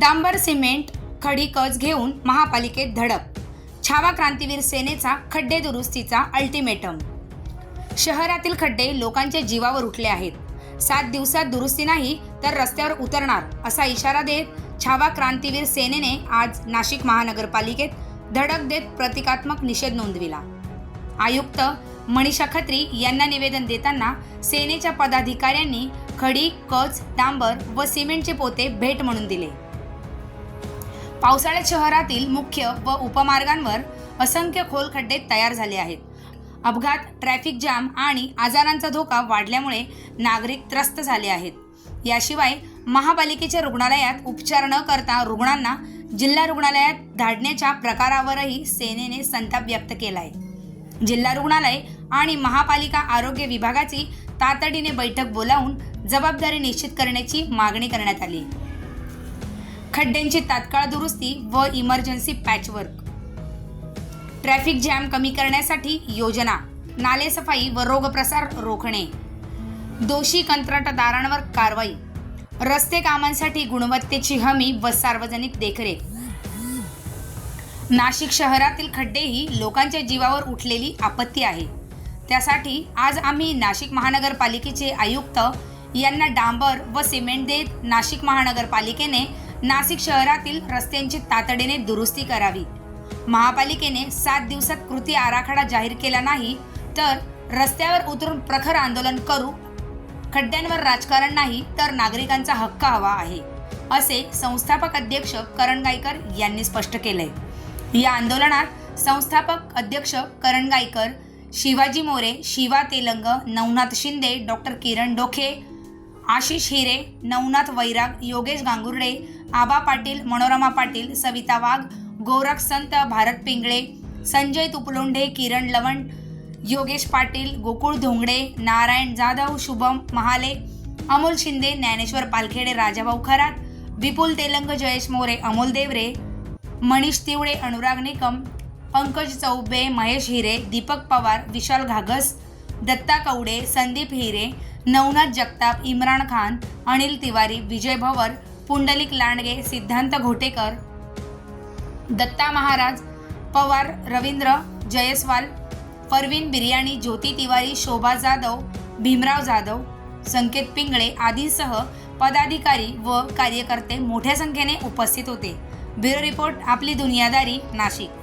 डांबर cement खडी कच घेऊन महापालिकेत धडक छावा क्रांतीवीर सेनेचा खड्डे दुरुस्तीचा अल्टिमेटम शहरातील खड्डे लोकांच्या जीवावर उठले आहेत. सात दिवसात दुरुस्ती नाही तर रस्त्यावर उतरणार असा इशारा देत छावा क्रांतीवीर सेनेने आज नाशिक महानगरपालिकेत धडक देत प्रतिकात्मक निषेध नोंदविला. आयुक्त मनीषा खत्री यांना निवेदन देताना सेनेच्या पदाधिकाऱ्यांनी खडी कच डांबर व सिमेंटचे पोते भेट म्हणून दिले. पावसाळ्यात शहरातील मुख्य व उपमार्गांवर असंख्य खोल खड्डे तयार झाले आहेत. अपघात ट्रॅफिक जाम आणि आजारांचा धोका वाढल्यामुळे नागरिक त्रस्त झाले आहेत. याशिवाय महापालिकेच्या रुग्णालयात उपचार न करता रुग्णांना जिल्हा रुग्णालयात धाडण्याच्या प्रकारावरही सेनेने संताप व्यक्त केला आहे जिल्हा रुग्णालय आणि महापालिका आरोग्य विभागाची तातडीने बैठक बोलावून जबाबदारी निश्चित करण्याची मागणी करण्यात आली खड्ड्यांची तात्काळ दुरुस्ती व इमर्जन्सी पॅचवर्क ट्रॅफिक जॅम कमी करण्यासाठी योजना नालेसफाई व रोगप्रसार रोखणे. दोषी कंत्राटदारांवर कारवाई. रस्ते कामांसाठी गुणवत्तेची हमी व सार्वजनिक देखरेख. नाशिक शहरातील खड्डे ही लोकांच्या जीवावर उठलेली आपत्ती आहे. त्यासाठी आज आम्ही नाशिक महानगरपालिकेचे आयुक्त यांना डांबर व सिमेंट देत नाशिक महानगरपालिकेने नाशिक शहरातील रस्त्यांची तातडीने दुरुस्ती करावी. महापालिकेने सात दिवसात कृती आराखडा जाहीर केला नाही तर रस्त्यावर उतरून प्रखर आंदोलन करू खड्ड्यांवर राजकारण नाही तर नागरिकांचा हक्क हवा आहे असे संस्थापक अध्यक्ष करण गायकर यांनी स्पष्ट केलंय. या आंदोलनात संस्थापक अध्यक्ष करण गायकर शिवाजी मोरे शिवा तेलंग नवनाथ शिंदे डॉक्टर किरण डोखे आशिष हिरे नवनाथ वैराग योगेश गांगुर्डे आबा पाटील मनोरमा पाटील सविता वाघ गोरख संत भारत पिंगळे संजय तुपलोंढे किरण लवण योगेश पाटील गोकुळ धोंगडे नारायण जाधव शुभम महाले अमोल शिंदे ज्ञानेश्वर पालखेडे राजाभाऊ खरात विपुल तेलंग जयेश मोरे अमोल देवरे मनीष तिवडे अनुराग निकम पंकज चौबे महेश हिरे दीपक पवार विशाल घागस दत्ता कवडे संदीप हिरे नवनाथ जगताप इम्रान खान अनिल तिवारी विजय भवर पुंडलिक लांडगे सिद्धांत घोटेकर दत्ता महाराज पवार रवींद्र जयस्वाल परवीन बिर्याणी ज्योती तिवारी शोभा जाधव भीमराव जाधव संकेत पिंगळे आदींसह पदाधिकारी व कार्यकर्ते मोठ्या संख्येने उपस्थित होते. ब्युरो रिपोर्ट आपली दुनियादारी नाशिक.